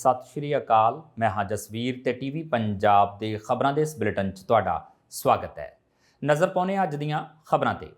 ਸਤਿ ਸ਼੍ਰੀ ਅਕਾਲ। ਮੈਂ ਹਾਂ ਜਸਵੀਰ ਤੇ ਟੀਵੀ ਪੰਜਾਬ ਦੇ ਖਬਰਾਂ ਦੇ ਇਸ ਬੁਲੇਟਿਨ 'ਚ ਤੁਹਾਡਾ ਸਵਾਗਤ ਹੈ। ਨਜ਼ਰ ਪਾਉਣੇ ਹਾਂ ਅੱਜ ਦੀਆਂ ਖਬਰਾਂ ਤੇ।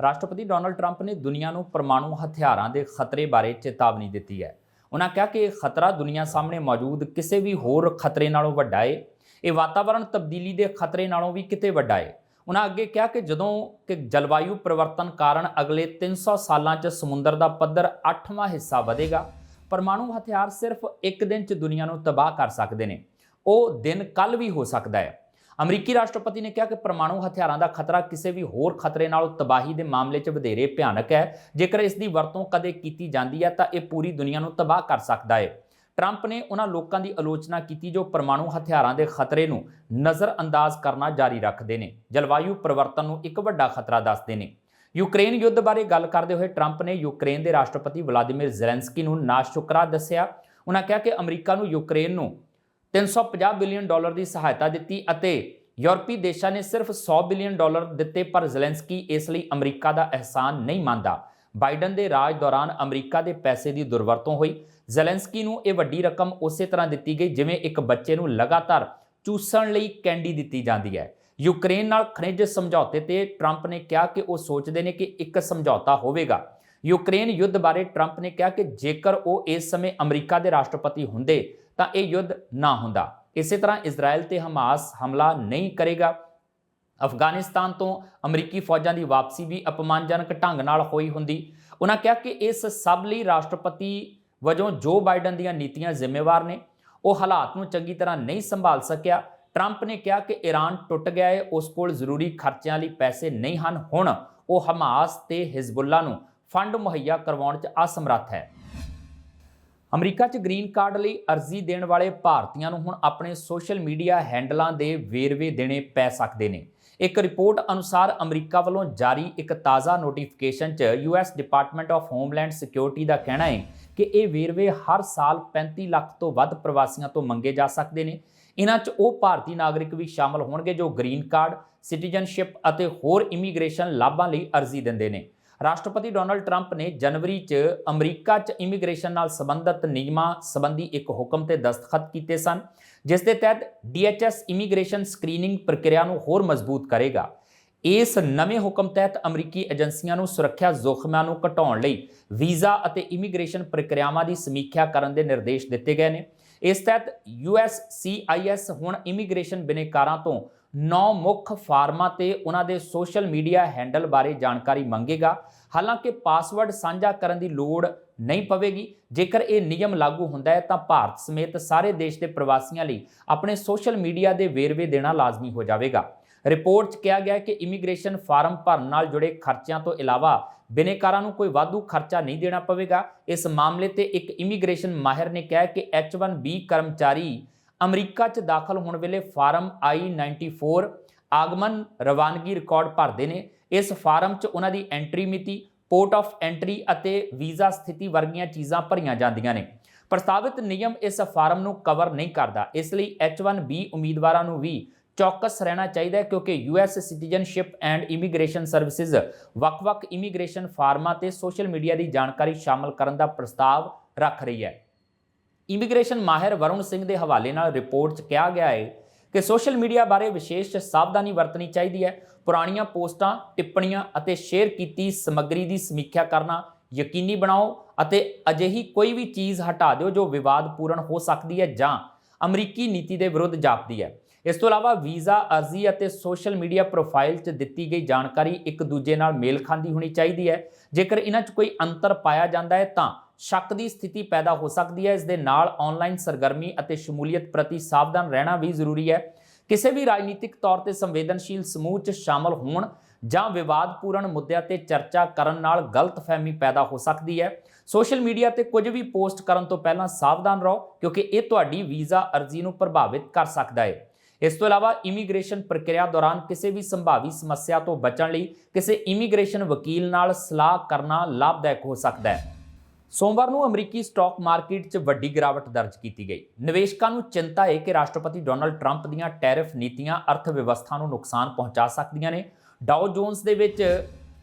ਰਾਸ਼ਟਰਪਤੀ ਡੋਨਲਡ ਟਰੰਪ ਨੇ ਦੁਨੀਆ ਨੂੰ ਪਰਮਾਣੂ ਹਥਿਆਰਾਂ ਦੇ ਖਤਰੇ ਬਾਰੇ ਚੇਤਾਵਨੀ ਦਿੱਤੀ ਹੈ। ਉਹਨਾਂ ਕਿਹਾ ਕਿ ਇਹ ਖਤਰਾ ਦੁਨੀਆ ਸਾਹਮਣੇ ਮੌਜੂਦ ਕਿਸੇ ਵੀ ਹੋਰ ਖਤਰੇ ਨਾਲੋਂ ਵੱਡਾ ਹੈ ਇਹ ਵਾਤਾਵਰਣ ਤਬਦੀਲੀ ਦੇ ਖਤਰੇ ਨਾਲੋਂ ਵੀ ਕਿਤੇ ਵੱਡਾ ਹੈ ਉਹਨਾਂ ਅੱਗੇ ਕਿਹਾ ਕਿ ਜਦੋਂ ਕਿ ਜਲਵਾਯੂ ਪਰਿਵਰਤਨ ਕਾਰਨ ਅਗਲੇ 300 ਸਾਲਾਂ 'ਚ ਸਮੁੰਦਰ ਦਾ ਪੱਧਰ 8ਵਾਂ ਹਿੱਸਾ ਵਧੇਗਾ ਪਰਮਾਣੂ ਹਥਿਆਰ ਸਿਰਫ ਇੱਕ ਦਿਨ 'ਚ ਦੁਨੀਆ ਨੂੰ ਤਬਾਹ ਕਰ ਸਕਦੇ ਨੇ। ਉਹ ਦਿਨ ਕੱਲ ਵੀ ਹੋ ਸਕਦਾ ਹੈ। ਅਮਰੀਕੀ ਰਾਸ਼ਟਰਪਤੀ ਨੇ ਕਿਹਾ ਕਿ ਪਰਮਾਣੂ ਹਥਿਆਰਾਂ ਦਾ ਖਤਰਾ ਕਿਸੇ ਵੀ ਹੋਰ ਖਤਰੇ ਨਾਲੋਂ ਤਬਾਹੀ ਦੇ ਮਾਮਲੇ 'ਚ ਵਧੇਰੇ ਭਿਆਨਕ ਹੈ। ਜੇਕਰ ਇਸ ਦੀ ਵਰਤੋਂ ਕਦੇ ਕੀਤੀ ਜਾਂਦੀ ਹੈ, ਤਾਂ ਇਹ ਪੂਰੀ ਦੁਨੀਆ ਨੂੰ ਤਬਾਹ ਕਰ ਸਕਦਾ ਹੈ। ਟਰੰਪ ਨੇ ਉਹਨਾਂ ਲੋਕਾਂ ਦੀ ਆਲੋਚਨਾ ਕੀਤੀ ਜੋ ਪਰਮਾਣੂ ਹਥਿਆਰਾਂ ਦੇ ਖਤਰੇ ਨੂੰ ਨਜ਼ਰਅੰਦਾਜ਼ ਕਰਨਾ ਜਾਰੀ ਰੱਖਦੇ ਨੇ। ਜਲਵਾਯੂ ਪਰਿਵਰਤਨ ਨੂੰ ਇੱਕ ਵੱਡਾ ਖਤਰਾ ਦੱਸਦੇ ਨੇ। ਯੂਕਰੇਨ ਯੁੱਧ ਬਾਰੇ ਗੱਲ ਕਰਦੇ ਹੋਏ ਟਰੰਪ ਨੇ ਯੂਕਰੇਨ ਦੇ ਰਾਸ਼ਟਰਪਤੀ ਵਲਾਦੀਮੀਰ ਜ਼ੈਲੈਂਸਕੀ ਨੂੰ ਨਾਸ਼ੁਕਰਾ ਦੱਸਿਆ। ਉਹਨਾਂ ਕਿਹਾ ਕਿ ਅਮਰੀਕਾ ਨੂੰ ਯੂਕਰੇਨ ਨੂੰ 350 ਬਿਲੀਅਨ ਡਾਲਰ ਦੀ ਸਹਾਇਤਾ ਦਿੱਤੀ ਅਤੇ ਯੂਰਪੀ ਦੇਸ਼ਾਂ ਨੇ ਸਿਰਫ 100 ਬਿਲੀਅਨ ਡਾਲਰ ਦਿੱਤੇ, ਪਰ ਜ਼ੈਲੈਂਸਕੀ ਇਸ ਲਈ ਅਮਰੀਕਾ ਦਾ ਅਹਿਸਾਨ ਨਹੀਂ ਮੰਨਦਾ। ਬਾਈਡਨ ਦੇ ਰਾਜ ਦੌਰਾਨ ਅਮਰੀਕਾ ਦੇ ਪੈਸੇ ਦੀ ਦੁਰਵਰਤੋਂ ਹੋਈ। ਜ਼ੈਲੈਂਸਕੀ ਨੂੰ ਇਹ ਵੱਡੀ ਰਕਮ ਉਸੇ ਤਰ੍ਹਾਂ ਦਿੱਤੀ ਗਈ ਜਿਵੇਂ ਇੱਕ ਬੱਚੇ ਨੂੰ ਲਗਾਤਾਰ ਚੂਸਣ ਲਈ ਕੈਂਡੀ ਦਿੱਤੀ ਜਾਂਦੀ ਹੈ। ਯੂਕਰੇਨ ਨਾਲ ਖਣਿਜ ਸਮਝੌਤੇ ਤੇ ਟਰੰਪ ਨੇ ਕਿਹਾ ਕਿ ਉਹ ਸੋਚਦੇ ਨੇ ਕਿ ਇੱਕ ਸਮਝੌਤਾ ਹੋਵੇਗਾ। ਯੂਕਰੇਨ ਯੁੱਧ ਬਾਰੇ ਟਰੰਪ ਨੇ ਕਿਹਾ ਕਿ ਜੇਕਰ ਉਹ ਇਸ ਸਮੇਂ ਅਮਰੀਕਾ ਦੇ ਰਾਸ਼ਟਰਪਤੀ ਹੁੰਦੇ, ਤਾਂ ਇਹ ਯੁੱਧ ਨਾ ਹੁੰਦਾ। ਇਸੇ ਤਰ੍ਹਾਂ ਇਜ਼ਰਾਈਲ ਤੇ ਹਮਾਸ ਹਮਲਾ ਨਹੀਂ ਕਰੇਗਾ। ਅਫਗਾਨਿਸਤਾਨ ਤੋਂ ਅਮਰੀਕੀ ਫੌਜਾਂ ਦੀ ਵਾਪਸੀ ਵੀ ਅਪਮਾਨਜਨਕ ਢੰਗ ਨਾਲ ਹੋਈ ਹੁੰਦੀ। ਉਹਨਾਂ ਕਿਹਾ ਕਿ ਇਸ ਸਭ ਲਈ ਰਾਸ਼ਟਰਪਤੀ ਵਜੋਂ ਜੋ ਬਾਈਡਨ ਦੀਆਂ ਨੀਤੀਆਂ ਜ਼ਿੰਮੇਵਾਰ ਨੇ, ਉਹ ਹਾਲਾਤ ਨੂੰ ਚੰਗੀ ਤਰ੍ਹਾਂ ਨਹੀਂ ਸੰਭਾਲ ਸਕਿਆ। ਟਰੰਪ ਨੇ ਕਿਹਾ ਕਿ ਈਰਾਨ ਟੁੱਟ ਗਿਆ ਹੈ ਉਸ ਕੋਲ ਜ਼ਰੂਰੀ ਖਰਚਿਆਂ ਲਈ ਪੈਸੇ ਨਹੀਂ ਹਨ। ਹੁਣ ਉਹ ਹਮਾਸ ਤੇ ਹਿਜ਼ਬੁੱਲਾ ਨੂੰ ਫੰਡ ਮੁਹੱਈਆ ਕਰਵਾਉਣ 'ਚ ਅਸਮਰੱਥ ਹੈ। ਅਮਰੀਕਾ 'ਚ ਗ੍ਰੀਨ ਕਾਰਡ ਲਈ ਅਰਜ਼ੀ ਦੇਣ ਵਾਲੇ ਭਾਰਤੀਆਂ ਨੂੰ ਹੁਣ ਆਪਣੇ ਸੋਸ਼ਲ ਮੀਡੀਆ ਹੈਂਡਲਾਂ ਦੇ ਵੇਰਵੇ ਦੇਣੇ ਪੈ ਸਕਦੇ ਨੇ। ਇੱਕ ਰਿਪੋਰਟ ਅਨੁਸਾਰ ਅਮਰੀਕਾ ਵੱਲੋਂ ਜਾਰੀ ਇੱਕ ਤਾਜ਼ਾ ਨੋਟੀਫਿਕੇਸ਼ਨ 'ਚ US department of homeland security ਦਾ ਕਹਿਣਾ ਹੈ ਕਿ ਇਹ ਵੇਰਵੇ ਹਰ ਸਾਲ 35 ਲੱਖ ਤੋਂ ਵੱਧ ਪ੍ਰਵਾਸੀਆਂ ਤੋਂ ਮੰਗੇ ਜਾ ਸਕਦੇ ਨੇ। ਇਹਨਾਂ 'ਚ ਉਹ ਭਾਰਤੀ ਨਾਗਰਿਕ ਵੀ ਸ਼ਾਮਲ ਹੋਣਗੇ ਜੋ ਗ੍ਰੀਨ ਕਾਰਡ, ਸਿਟੀਜ਼ਨਸ਼ਿਪ ਅਤੇ ਹੋਰ ਇਮੀਗ੍ਰੇਸ਼ਨ ਲਾਭਾਂ ਲਈ ਅਰਜ਼ੀ ਦਿੰਦੇ ਨੇ। ਰਾਸ਼ਟਰਪਤੀ ਡੋਨਲਡ ਟਰੰਪ ਨੇ ਜਨਵਰੀ 'ਚ ਅਮਰੀਕਾ 'ਚ ਇਮੀਗ੍ਰੇਸ਼ਨ ਨਾਲ ਸੰਬੰਧਿਤ ਨਿਯਮਾਂ ਸੰਬੰਧੀ ਇੱਕ ਹੁਕਮ ਤੇ ਦਸਤਖਤ ਕੀਤੇ ਸਨ, ਜਿਸ ਦੇ ਤਹਿਤ ਡੀਐਚਐਸ ਇਮੀਗ੍ਰੇਸ਼ਨ ਸਕਰੀਨਿੰਗ ਪ੍ਰਕਿਰਿਆ ਨੂੰ ਹੋਰ ਮਜ਼ਬੂਤ ਕਰੇਗਾ। ਇਸ ਨਵੇਂ ਹੁਕਮ ਤਹਿਤ ਅਮਰੀਕੀ ਏਜੰਸੀਆਂ ਨੂੰ ਸੁਰੱਖਿਆ ਜ਼ੋਖਮਾਂ ਨੂੰ ਘਟਾਉਣ ਲਈ ਵੀਜ਼ਾ ਅਤੇ ਇਮੀਗ੍ਰੇਸ਼ਨ ਪ੍ਰਕਿਰਿਆਵਾਂ ਦੀ ਸਮੀਖਿਆ ਕਰਨ ਦੇ ਨਿਰਦੇਸ਼ ਦਿੱਤੇ ਗਏ ਨੇ। ਇਸ ਤਹਿਤ USCIS ਹੁਣ ਇਮੀਗ੍ਰੇਸ਼ਨ ਬਿਨੇਕਾਰਾਂ ਤੋਂ ਨੌ ਮੁੱਖ ਫਾਰਮਾਂ ਤੇ ਉਹਨਾਂ ਦੇ ਸੋਸ਼ਲ ਮੀਡੀਆ ਹੈਂਡਲ ਬਾਰੇ ਜਾਣਕਾਰੀ ਮੰਗੇਗਾ। ਹਾਲਾਂਕਿ ਪਾਸਵਰਡ ਸਾਂਝਾ ਕਰਨ ਦੀ ਲੋੜ ਨਹੀਂ ਪਵੇਗੀ। ਜੇਕਰ ਇਹ ਨਿਯਮ ਲਾਗੂ ਹੁੰਦਾ ਹੈ ਤਾਂ ਭਾਰਤ ਸਮੇਤ ਸਾਰੇ ਦੇਸ਼ ਦੇ ਪ੍ਰਵਾਸੀਆਂ ਲਈ ਆਪਣੇ ਸੋਸ਼ਲ ਮੀਡੀਆ ਦੇ ਵੇਰਵੇ ਦੇਣਾ ਲਾਜ਼ਮੀ ਹੋ ਜਾਵੇਗਾ। ਰਿਪੋਰਟ 'ਚ ਕਿਹਾ ਗਿਆ ਕਿ ਇਮੀਗ੍ਰੇਸ਼ਨ ਫਾਰਮ ਭਰਨ ਨਾਲ ਜੁੜੇ ਖਰਚਿਆਂ ਤੋਂ ਇਲਾਵਾ ਬਿਨੇਕਾਰਾਂ ਨੂੰ ਕੋਈ ਵਾਧੂ ਖਰਚਾ ਨਹੀਂ ਦੇਣਾ ਪਵੇਗਾ। ਇਸ ਮਾਮਲੇ ਤੇ ਇੱਕ ਇਮੀਗ੍ਰੇਸ਼ਨ ਮਾਹਿਰ ਨੇ ਕਿਹਾ ਕਿ H1B ਕਰਮਚਾਰੀ ਅਮਰੀਕਾ 'ਚ ਦਾਖਲ ਹੋਣ ਵੇਲੇ ਫਾਰਮ I-94 ਆਗਮਨ ਰਵਾਨਗੀ ਰਿਕਾਰਡ ਭਰਦੇ ਨੇ। ਇਸ ਫਾਰਮ 'ਚ ਉਹਨਾਂ ਦੀ ਐਂਟਰੀ ਮਿਤੀ ਪੋਰਟ ਆਫ ਐਂਟਰੀ ਅਤੇ ਵੀਜ਼ਾ ਸਥਿਤੀ ਵਰਗੀਆਂ ਚੀਜ਼ਾਂ ਭਰੀਆਂ ਜਾਂਦੀਆਂ ਨੇ। ਪ੍ਰਸਤਾਵਿਤ ਨਿਯਮ ਇਸ ਫਾਰਮ ਨੂੰ ਕਵਰ ਨਹੀਂ ਕਰਦਾ। ਇਸ ਲਈ H1B ਉਮੀਦਵਾਰਾਂ ਨੂੰ ਵੀ ਚੌਕਸ ਰਹਿਣਾ ਚਾਹੀਦਾ ਹੈ ਕਿਉਂਕਿ US citizenship and immigration services ਵੱਖ-ਵੱਖ ਇਮੀਗ੍ਰੇਸ਼ਨ ਫਾਰਮਾਂ ਤੇ ਸੋਸ਼ਲ ਮੀਡੀਆ ਦੀ ਜਾਣਕਾਰੀ ਸ਼ਾਮਲ ਕਰਨ ਦਾ ਪ੍ਰਸਤਾਵ ਰੱਖ ਰਹੀ ਹੈ। ਇਮੀਗ੍ਰੇਸ਼ਨ ਮਾਹਿਰ ਵਰੁਣ ਸਿੰਘ ਦੇ ਹਵਾਲੇ ਨਾਲ ਰਿਪੋਰਟ 'ਚ ਕਿਹਾ ਗਿਆ ਹੈ ਕਿ ਸੋਸ਼ਲ ਮੀਡੀਆ ਬਾਰੇ ਵਿਸ਼ੇਸ਼ ਸਾਵਧਾਨੀ ਵਰਤਣੀ ਚਾਹੀਦੀ ਹੈ। ਪੁਰਾਣੀਆਂ ਪੋਸਟਾਂ, ਟਿੱਪਣੀਆਂ ਅਤੇ ਸ਼ੇਅਰ ਕੀਤੀ ਸਮੱਗਰੀ ਦੀ ਸਮੀਖਿਆ ਕਰਨਾ ਯਕੀਨੀ ਬਣਾਓ ਅਤੇ ਅਜਿਹੀ ਕੋਈ ਵੀ ਚੀਜ਼ ਹਟਾ ਦਿਓ ਜੋ ਵਿਵਾਦਪੂਰਨ ਹੋ ਸਕਦੀ ਹੈ ਜਾਂ ਅਮਰੀਕੀ ਨੀਤੀ ਦੇ ਵਿਰੁੱਧ ਜਾਪਦੀ ਹੈ। ਇਸ ਤੋਂ ਇਲਾਵਾ ਵੀਜ਼ਾ, ਅਰਜ਼ੀ ਅਤੇ ਸੋਸ਼ਲ ਮੀਡੀਆ ਪ੍ਰੋਫਾਈਲ 'ਚ ਦਿੱਤੀ ਗਈ ਜਾਣਕਾਰੀ ਇੱਕ ਦੂਜੇ ਨਾਲ ਮੇਲ ਖਾਂਦੀ ਹੋਣੀ ਚਾਹੀਦੀ ਹੈ। ਜੇਕਰ ਇਹਨਾਂ 'ਚ ਕੋਈ ਅੰਤਰ ਪਾਇਆ ਜਾਂਦਾ ਹੈ, ਤਾਂ ਸ਼ੱਕ ਦੀ ਸਥਿਤੀ ਪੈਦਾ ਹੋ ਸਕਦੀ ਹੈ। ਇਸ ਦੇ ਨਾਲ ਆਨਲਾਈਨ ਸਰਗਰਮੀ ਅਤੇ ਸ਼ਮੂਲੀਅਤ ਪ੍ਰਤੀ ਸਾਵਧਾਨ ਰਹਿਣਾ ਵੀ ਜ਼ਰੂਰੀ ਹੈ। ਕਿਸੇ ਵੀ ਰਾਜਨੀਤਿਕ ਤੌਰ ਤੇ ਸੰਵੇਦਨਸ਼ੀਲ ਸਮੂਹ 'ਚ ਸ਼ਾਮਲ ਹੋਣ ਜਾਂ ਵਿਵਾਦਪੂਰਨ ਮੁੱਦਿਆਂ ਤੇ ਚਰਚਾ ਕਰਨ ਨਾਲ ਗਲਤਫਹਿਮੀ ਪੈਦਾ ਹੋ ਸਕਦੀ ਹੈ। ਸੋਸ਼ਲ ਮੀਡੀਆ ਤੇ ਕੁਝ ਵੀ ਪੋਸਟ ਕਰਨ ਤੋਂ ਪਹਿਲਾਂ ਸਾਵਧਾਨ ਰਹੋ, ਕਿਉਂਕਿ ਇਹ ਤੁਹਾਡੀ ਵੀਜ਼ਾ, ਅਰਜ਼ੀ ਨੂੰ ਪ੍ਰਭਾਵਿਤ ਕਰ ਸਕਦਾ ਹੈ। ਇਸ ਤੋਂ ਇਲਾਵਾ ਇਮੀਗ੍ਰੇਸ਼ਨ ਪ੍ਰਕਿਰਿਆ ਦੌਰਾਨ ਕਿਸੇ ਵੀ ਸੰਭਾਵੀ ਸਮੱਸਿਆ ਤੋਂ ਬਚਣ ਲਈ ਕਿਸੇ ਇਮੀਗ੍ਰੇਸ਼ਨ ਵਕੀਲ ਨਾਲ ਸਲਾਹ ਕਰਨਾ ਲਾਭਦਾਇਕ ਹੋ ਸਕਦਾ ਹੈ। ਸੋਮਵਾਰ ਨੂੰ ਅਮਰੀਕੀ ਸਟਾਕ ਮਾਰਕੀਟ 'ਚ ਵੱਡੀ ਗਿਰਾਵਟ ਦਰਜ ਕੀਤੀ ਗਈ। ਨਿਵੇਸ਼ਕਾਂ ਨੂੰ ਚਿੰਤਾ ਹੈ ਕਿ ਰਾਸ਼ਟਰਪਤੀ ਡੋਨਲਡ ਟਰੰਪ ਦੀਆਂ ਟੈਰਿਫ ਨੀਤੀਆਂ ਅਰਥ ਵਿਵਸਥਾ ਨੂੰ ਨੁਕਸਾਨ ਪਹੁੰਚਾ ਸਕਦੀਆਂ ਨੇ। ਡਾਓ ਜੋਨਸ ਦੇ ਵਿੱਚ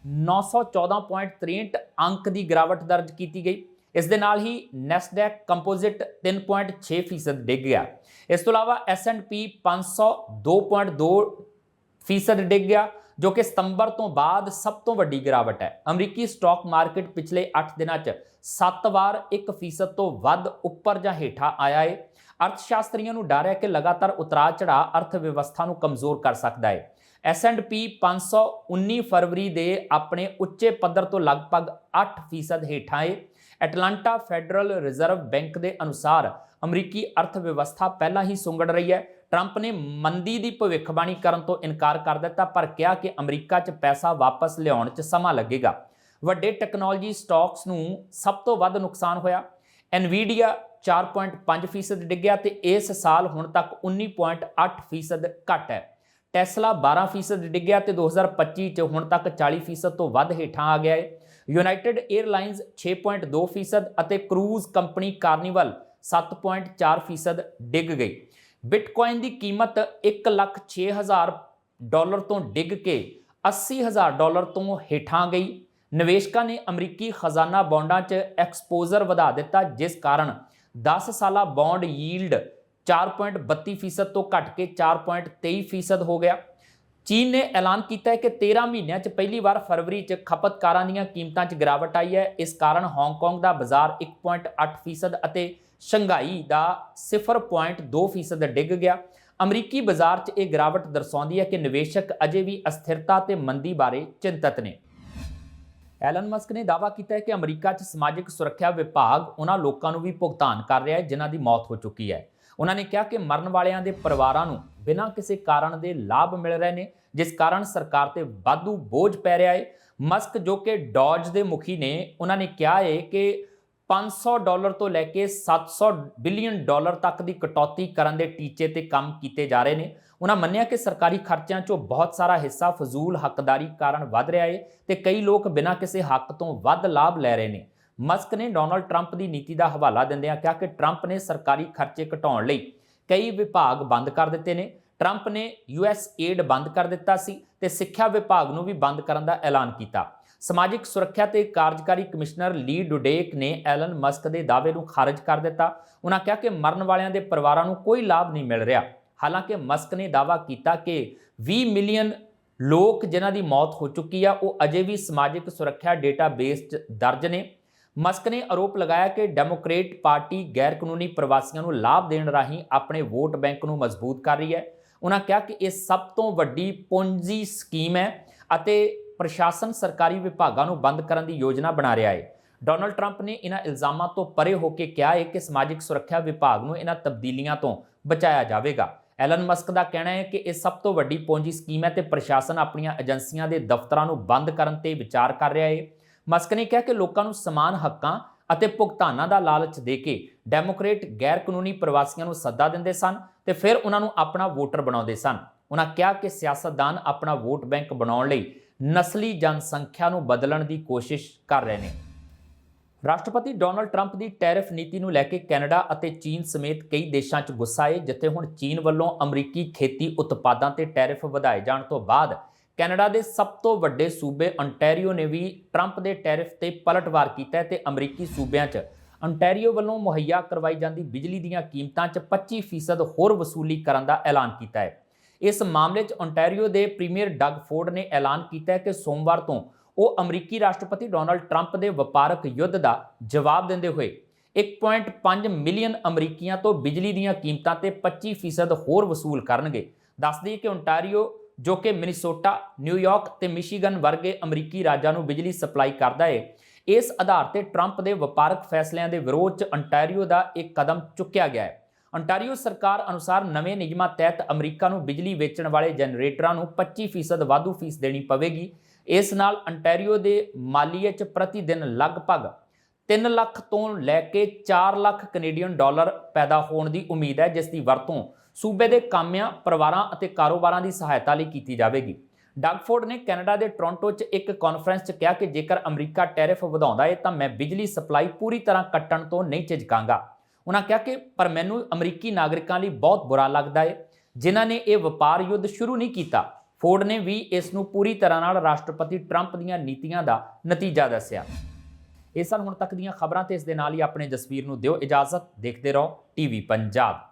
914.63 ਅੰਕ ਦੀ ਗਿਰਾਵਟ ਦਰਜ ਕੀਤੀ ਗਈ। ਇਸ ਦੇ ਨਾਲ ਹੀ ਨੈਸਡੈਕ ਕੰਪੋਜ਼ਿਟ 3.6% ਡਿੱਗ ਗਿਆ। ਇਸ ਤੋਂ ਇਲਾਵਾ S&P 500 2.2 ਫੀਸਦ ਡਿੱਗ ਗਿਆ, ਜੋ ਕਿ ਸਤੰਬਰ ਤੋਂ ਬਾਅਦ ਸਭ ਤੋਂ ਵੱਡੀ ਗਿਰਾਵਟ ਹੈ। ਅਮਰੀਕੀ ਸਟਾਕ ਮਾਰਕੀਟ ਪਿਛਲੇ 8 ਦਿਨਾਂ 'ਚ 7 ਵਾਰ 1% ਤੋਂ ਵੱਧ ਉੱਪਰ ਜਾਂ ਹੇਠਾਂ ਆਇਆ ਹੈ ਅਰਥਸ਼ਾਸਤਰੀਆਂ ਨੂੰ ਡਰ ਹੈ ਕਿ ਲਗਾਤਾਰ ਉਤਰਾਅ ਚੜਾਅ ਅਰਥ ਵਿਵਸਥਾ ਨੂੰ ਕਮਜ਼ੋਰ ਕਰ ਸਕਦਾ ਹੈ S&P 500 19 ਫਰਵਰੀ ਦੇ ਆਪਣੇ ਉੱਚੇ ਪੱਧਰ ਤੋਂ ਲਗਭਗ 8% ਹੇਠਾਂ ਹੈ ਐਟਲਾਂਟਾ ਫੈਡਰਲ ਰਿਜ਼ਰਵ ਬੈਂਕ ਦੇ ਅਨੁਸਾਰ ਅਮਰੀਕੀ ਅਰਥ ਵਿਵਸਥਾ ਪਹਿਲਾਂ ਹੀ ਸੁੰਗੜ ਰਹੀ ਹੈ। ਟਰੰਪ ਨੇ ਮੰਦੀ ਦੀ ਭਵਿੱਖਬਾਣੀ ਕਰਨ ਤੋਂ ਇਨਕਾਰ ਕਰ ਦਿੱਤਾ, ਪਰ ਕਿਹਾ ਕਿ ਅਮਰੀਕਾ 'ਚ ਪੈਸਾ ਵਾਪਸ ਲਿਆਉਣ 'ਚ ਸਮਾਂ ਲੱਗੇਗਾ। ਵੱਡੇ ਟੈਕਨੋਲੋਜੀ ਸਟਾਕਸ ਨੂੰ ਸਭ ਤੋਂ ਵੱਧ ਨੁਕਸਾਨ ਹੋਇਆ। ਐਨਵੀਡੀਆ 4.5% ਡਿੱਗਿਆ ਤੇ ਇਸ ਸਾਲ ਹੁਣ ਤੱਕ 19.8% ਘਟ ਹੈ। ਟੈਸਲਾ 12% ਡਿੱਗਿਆ ਤੇ 2025 ਚ ਹੁਣ ਤੱਕ 40% ਤੋਂ ਵੱਧ ਹੇਠਾਂ ਆ ਗਿਆ ਹੈ। ਯੂਨਾਈਟਿਡ 에ਅਰਲਾਈਨਸ 6.2% ਅਤੇ ਕਰੂਜ਼ ਕੰਪਨੀ ਕਾਰਨੀਵਲ 7.4% ਡਿੱਗ ਗਈ। ਬਿਟਕੋਇਨ ਦੀ ਕੀਮਤ 1,06,000 ਡਾਲਰ ਤੋਂ ਡਿੱਗ ਕੇ 80,000 ਡਾਲਰ ਤੋਂ ਹੇਠਾਂ ਗਈ। ਨਿਵੇਸ਼ਕਾਂ ਨੇ ਅਮਰੀਕੀ ਖਜ਼ਾਨਾ ਬੌਂਡਾਂ 'ਚ ਐਕਸਪੋਜ਼ਰ ਵਧਾ ਦਿੱਤਾ ਜਿਸ ਕਾਰਨ 10 ਸਾਲਾ ਬੌਂਡ ਯੀਲਡ 4.32% ਤੋਂ ਘਟ ਕੇ 4.23% ਹੋ ਗਿਆ। ਚੀਨ ਨੇ ਐਲਾਨ ਕੀਤਾ ਹੈ ਕਿ 13 ਮਹੀਨਿਆਂ 'ਚ ਪਹਿਲੀ ਵਾਰ ਫਰਵਰੀ 'ਚ ਖਪਤਕਾਰਾਂ ਦੀਆਂ ਕੀਮਤਾਂ 'ਚ ਗਿਰਾਵਟ ਆਈ ਹੈ। ਇਸ ਕਾਰਨ ਹਾਂਗਕਾਂਗ ਦਾ ਬਾਜ਼ਾਰ 1.8% ਅਤੇ ਸ਼ੰਘਾਈ ਦਾ 0.2% ਡਿੱਗ ਗਿਆ। ਅਮਰੀਕੀ ਬਾਜ਼ਾਰ 'ਚ ਇਹ ਗਿਰਾਵਟ ਦਰਸਾਉਂਦੀ ਹੈ ਕਿ ਨਿਵੇਸ਼ਕ ਅਜੇ ਵੀ ਅਸਥਿਰਤਾ ਤੇ ਮੰਦੀ ਬਾਰੇ ਚਿੰਤਤ ਨੇ। ਐਲਨ ਮਸਕ ਨੇ ਦਾਅਵਾ ਕੀਤਾ ਹੈ ਕਿ ਅਮਰੀਕਾ 'ਚ ਸਮਾਜਿਕ ਸੁਰੱਖਿਆ ਵਿਭਾਗ ਉਹਨਾਂ ਲੋਕਾਂ ਨੂੰ ਵੀ ਭੁਗਤਾਨ ਕਰ ਰਿਹਾ ਹੈ ਜਿਨ੍ਹਾਂ ਦੀ ਮੌਤ ਹੋ ਚੁੱਕੀ ਹੈ। ਉਹਨਾਂ ਨੇ ਕਿਹਾ ਕਿ ਮਰਨ ਵਾਲਿਆਂ ਦੇ ਪਰਿਵਾਰਾਂ ਨੂੰ ਬਿਨਾਂ ਕਿਸੇ ਕਾਰਨ ਦੇ ਲਾਭ ਮਿਲ ਰਹੇ ਨੇ, ਜਿਸ ਕਾਰਨ ਸਰਕਾਰ ਤੇ ਵਾਧੂ ਬੋਝ ਪੈ ਰਿਹਾ ਹੈ ਮਸਕ ਜੋ ਕਿ ਡੌਜ ਦੇ ਮੁਖੀ ਨੇ, ਉਹਨਾਂ ਨੇ ਕਿਹਾ ਹੈ ਕਿ 500 ਡਾਲਰ ਤੋਂ ਲੈ ਕੇ 700 ਬਿਲੀਅਨ ਡਾਲਰ ਤੱਕ ਦੀ ਕਟੌਤੀ ਕਰਨ ਦੇ ਟੀਚੇ ਤੇ ਕੰਮ ਕੀਤੇ ਜਾ ਰਹੇ ਨੇ। ਉਹਨਾਂ ਮੰਨਿਆ ਕਿ ਸਰਕਾਰੀ ਖਰਚਿਆਂ 'ਚੋਂ ਬਹੁਤ ਸਾਰਾ ਹਿੱਸਾ ਫਜ਼ੂਲ ਹੱਕਦਾਰੀ ਕਾਰਨ ਵੱਧ ਰਿਹਾ ਹੈ ਤੇ ਕਈ ਲੋਕ ਬਿਨਾਂ ਕਿਸੇ ਹੱਕ ਤੋਂ ਵੱਧ ਲਾਭ ਲੈ ਰਹੇ ਨੇ। ਮਸਕ ਨੇ ਡੋਨਲਡ ਟਰੰਪ ਦੀ ਨੀਤੀ ਦਾ ਹਵਾਲਾ ਦਿੰਦਿਆਂ ਕਿਹਾ ਕਿ ਟਰੰਪ ਨੇ ਸਰਕਾਰੀ ਖਰਚੇ ਘਟਾਉਣ ਲਈ ਕਈ ਵਿਭਾਗ ਬੰਦ ਕਰ ਦਿੱਤੇ ਨੇ। ਟਰੰਪ ਨੇ ਯੂਐਸ ਏਡ ਬੰਦ ਕਰ ਦਿੱਤਾ ਸੀ ਤੇ ਸਿੱਖਿਆ ਵਿਭਾਗ ਨੂੰ ਵੀ ਬੰਦ ਕਰਨ ਦਾ ਐਲਾਨ ਕੀਤਾ। ਸਮਾਜਿਕ ਸੁਰੱਖਿਆ ਤੇ ਕਾਰਜਕਾਰੀ ਕਮਿਸ਼ਨਰ ਲੀ ਡੁਡੇਕ ਨੇ ਐਲਨ ਮਸਕ ਦੇ ਦਾਅਵੇ ਨੂੰ ਖਾਰਜ ਕਰ ਦਿੱਤਾ। ਉਹਨਾਂ ਕਿਹਾ ਕਿ ਮਰਨ ਵਾਲਿਆਂ ਦੇ ਪਰਿਵਾਰਾਂ ਨੂੰ ਕੋਈ ਲਾਭ ਨਹੀਂ ਮਿਲ ਰਿਹਾ। ਹਾਲਾਂਕਿ ਮਸਕ ਨੇ ਦਾਅਵਾ ਕੀਤਾ ਕਿ 20 ਮਿਲੀਅਨ ਲੋਕ ਜਿਨ੍ਹਾਂ ਦੀ ਮੌਤ ਹੋ ਚੁੱਕੀ ਆ, ਉਹ ਅਜੇ ਵੀ ਸਮਾਜਿਕ ਸੁਰੱਖਿਆ ਡੇਟਾਬੇਸ 'ਚ ਦਰਜ ਨੇ। ਮਸਕ ਨੇ ਆਰੋਪ ਲਗਾਇਆ ਕਿ ਡੈਮੋਕ੍ਰੇਟ ਪਾਰਟੀ ਗੈਰ ਕਾਨੂੰਨੀ ਪ੍ਰਵਾਸੀਆਂ ਨੂੰ ਲਾਭ ਦੇਣ ਰਾਹੀਂ ਆਪਣੇ ਵੋਟ ਬੈਂਕ ਨੂੰ ਮਜ਼ਬੂਤ ਕਰ ਰਹੀ ਹੈ। ਉਹਨਾਂ ਕਿਹਾ ਕਿ ਇਹ ਸਭ ਤੋਂ ਵੱਡੀ ਪੂੰਜੀ ਸਕੀਮ ਹੈ ਅਤੇ ਪ੍ਰਸ਼ਾਸਨ ਸਰਕਾਰੀ ਵਿਭਾਗਾਂ ਨੂੰ ਬੰਦ ਕਰਨ ਦੀ ਯੋਜਨਾ ਬਣਾ ਰਿਹਾ ਹੈ। ਡੋਨਲਡ ਟਰੰਪ ਨੇ ਇਹਨਾਂ ਇਲਜ਼ਾਮਾਂ ਤੋਂ ਪਰੇ ਹੋ ਕੇ ਕਿਹਾ ਹੈ ਕਿ ਸਮਾਜਿਕ ਸੁਰੱਖਿਆ ਵਿਭਾਗ ਨੂੰ ਇਹਨਾਂ ਤਬਦੀਲੀਆਂ ਤੋਂ ਬਚਾਇਆ ਜਾਵੇਗਾ। ਐਲਨ ਮਸਕ ਦਾ ਕਹਿਣਾ ਹੈ ਕਿ ਇਹ ਸਭ ਤੋਂ ਵੱਡੀ ਪੂੰਜੀ ਸਕੀਮ ਹੈ ਤੇ ਪ੍ਰਸ਼ਾਸਨ ਆਪਣੀਆਂ ਏਜੰਸੀਆਂ ਦੇ ਦਫ਼ਤਰਾਂ ਨੂੰ ਬੰਦ ਕਰਨ ਤੇ ਵਿਚਾਰ ਕਰ ਰਿਹਾ ਹੈ। ਮਸਕ ਨੇ ਕਿਹਾ ਕਿ ਲੋਕਾਂ ਨੂੰ ਸਮਾਨ ਹੱਕਾਂ ਅਤੇ ਭੁਗਤਾਨਾਂ ਦਾ ਲਾਲਚ ਦੇ ਕੇ ਡੈਮੋਕ੍ਰੇਟ ਗੈਰ ਕਾਨੂੰਨੀ ਪ੍ਰਵਾਸੀਆਂ ਨੂੰ ਸੱਦਾ ਦਿੰਦੇ ਸਨ ਤੇ ਫਿਰ ਉਹਨਾਂ ਨੂੰ ਆਪਣਾ ਵੋਟਰ ਬਣਾਉਂਦੇ ਸਨ। ਉਹਨਾਂ ਕਿਹਾ ਕਿ ਸਿਆਸਤਦਾਨ ਆਪਣਾ ਵੋਟ ਬੈਂਕ ਬਣਾਉਣ ਲਈ ਨਸਲੀ ਜਨਸੰਖਿਆ ਨੂੰ ਬਦਲਣ ਦੀ ਕੋਸ਼ਿਸ਼ ਕਰ ਰਹੇ ਨੇ। ਰਾਸ਼ਟਰਪਤੀ ਡੋਨਲਡ ਟਰੰਪ ਦੀ ਟੈਰਿਫ ਨੀਤੀ ਨੂੰ ਲੈ ਕੇ ਕੈਨੇਡਾ ਅਤੇ ਚੀਨ ਸਮੇਤ ਕਈ ਦੇਸ਼ਾਂ 'ਚ ਗੁੱਸਾ ਹੈ ਜਿੱਥੇ ਹੁਣ ਚੀਨ ਵੱਲੋਂ ਅਮਰੀਕੀ ਖੇਤੀ ਉਤਪਾਦਾਂ ਤੇ ਟੈਰਿਫ ਵਧਾਏ ਜਾਣ ਤੋਂ ਬਾਅਦ ਕੈਨੇਡਾ ਦੇ ਸਭ ਤੋਂ ਵੱਡੇ ਸੂਬੇ ontario ਨੇ ਵੀ ਟਰੰਪ ਦੇ ਟੈਰਿਫ ਤੇ ਪਲਟਵਾਰ ਕੀਤਾ ਹੈ ਤੇ ਅਮਰੀਕੀ ਸੂਬਿਆਂ 'ਚ। ਅੰਟੈਰੀਓ ਵੱਲੋਂ ਮੁਹੱਈਆ ਕਰਵਾਈ ਜਾਂਦੀ ਬਿਜਲੀ ਦੀਆਂ ਕੀਮਤਾਂ 'ਚ 25% ਹੋਰ ਵਸੂਲੀ ਕਰਨ ਦਾ ਐਲਾਨ ਕੀਤਾ ਹੈ। ਇਸ ਮਾਮਲੇ 'ਚ ontario ਦੇ ਪ੍ਰੀਮੀਅਰ ਡਗ ਫੋਰਡ ਨੇ ਐਲਾਨ ਕੀਤਾ ਹੈ ਕਿ ਸੋਮਵਾਰ ਤੋਂ ਉਹ ਅਮਰੀਕੀ ਰਾਸ਼ਟਰਪਤੀ ਡੋਨਲਡ ਟਰੰਪ ਦੇ ਵਪਾਰਕ ਯੁੱਧ ਦਾ ਜਵਾਬ ਦਿੰਦੇ ਹੋਏ 1.5 ਮਿਲੀਅਨ ਅਮਰੀਕੀਆਂ ਤੋਂ ਬਿਜਲੀ ਦੀਆਂ ਕੀਮਤਾਂ ਤੇ 25% ਹੋਰ ਵਸੂਲ ਕਰਨਗੇ। ਦੱਸਦੀ ਕਿ ontario ਜੋ ਕਿ ਮਿਨੀਸੋਟਾ ਨਿਊਯਾਰਕ ਤੇ ਮਿਸ਼ੀਗਨ ਵਰਗੇ ਅਮਰੀਕੀ ਰਾਜਾਂ ਨੂੰ ਬਿਜਲੀ ਸਪਲਾਈ ਕਰਦਾ ਹੈ ਇਸ ਆਧਾਰ ਤੇ ਟਰੰਪ ਦੇ ਵਪਾਰਕ ਫੈਸਲਿਆਂ ਦੇ ਵਿਰੋਧ 'ਚ ontario ਦਾ ਇੱਕ ਕਦਮ ਚੁੱਕਿਆ ਗਿਆ ਹੈ ਅੰਟਾਰੀਓ ਸਰਕਾਰ ਅਨੁਸਾਰ ਨਵੇਂ ਨਿਯਮਾਂ ਤਹਿਤ ਅਮਰੀਕਾ ਨੂੰ ਬਿਜਲੀ ਵੇਚਣ ਵਾਲੇ ਜਨਰੇਟਰਾਂ ਨੂੰ 25% ਵਾਧੂ ਫੀਸ ਦੇਣੀ ਪਵੇਗੀ। ਇਸ ਨਾਲ ontario ਦੇ ਮਾਲੀਏ 'ਚ ਪ੍ਰਤੀ ਦਿਨ ਲਗਭਗ 3 ਲੱਖ ਤੋਂ ਲੈ ਕੇ 4 ਲੱਖ ਕੈਨੇਡੀਅਨ ਡਾਲਰ ਪੈਦਾ ਹੋਣ ਦੀ ਉਮੀਦ ਹੈ, ਜਿਸ ਦੀ ਵਰਤੋਂ ਸੂਬੇ ਦੇ ਕਾਮਿਆਂ, ਪਰਿਵਾਰਾਂ ਅਤੇ ਕਾਰੋਬਾਰਾਂ ਦੀ ਸਹਾਇਤਾ ਲਈ ਕੀਤੀ ਜਾਵੇਗੀ। ਡਗਫੋਰਡ ਨੇ ਕੈਨੇਡਾ ਦੇ ਟੋਰਾਂਟੋ 'ਚ ਇੱਕ ਕਾਨਫਰੰਸ 'ਚ ਕਿਹਾ ਕਿ ਜੇਕਰ ਅਮਰੀਕਾ ਟੈਰਿਫ ਵਧਾਉਂਦਾ ਹੈ ਤਾਂ ਮੈਂ ਬਿਜਲੀ ਸਪਲਾਈ ਪੂਰੀ ਤਰ੍ਹਾਂ ਕੱਟਣ ਤੋਂ ਨਹੀਂ ਝਿਜਕਾਂਗਾ। ਉਹਨਾਂ ਕਿਹਾ ਕਿ, ਪਰ ਮੈਨੂੰ ਅਮਰੀਕੀ ਨਾਗਰਿਕਾਂ ਲਈ ਬਹੁਤ ਬੁਰਾ ਲੱਗਦਾ ਹੈ ਜਿਨ੍ਹਾਂ ਨੇ ਇਹ ਵਪਾਰ ਯੁੱਧ ਸ਼ੁਰੂ ਨਹੀਂ ਕੀਤਾ। ਫੋਰਡ ਨੇ ਵੀ ਇਸ ਨੂੰ ਪੂਰੀ ਤਰ੍ਹਾਂ ਨਾਲ ਰਾਸ਼ਟਰਪਤੀ ਟਰੰਪ ਦੀਆਂ ਨੀਤੀਆਂ ਦਾ ਨਤੀਜਾ ਦੱਸਿਆ। ਇਹ ਸਨ ਹੁਣ ਤੱਕ ਦੀਆਂ ਖਬਰਾਂ ਤੇ ਇਸ ਦੇ ਨਾਲ ਹੀ ਆਪਣੇ ਜਸਵੀਰ ਨੂੰ ਦਿਓ ਇਜਾਜ਼ਤ। ਦੇਖਦੇ ਰਹੋ, ਟੀਵੀ ਪੰਜਾਬ।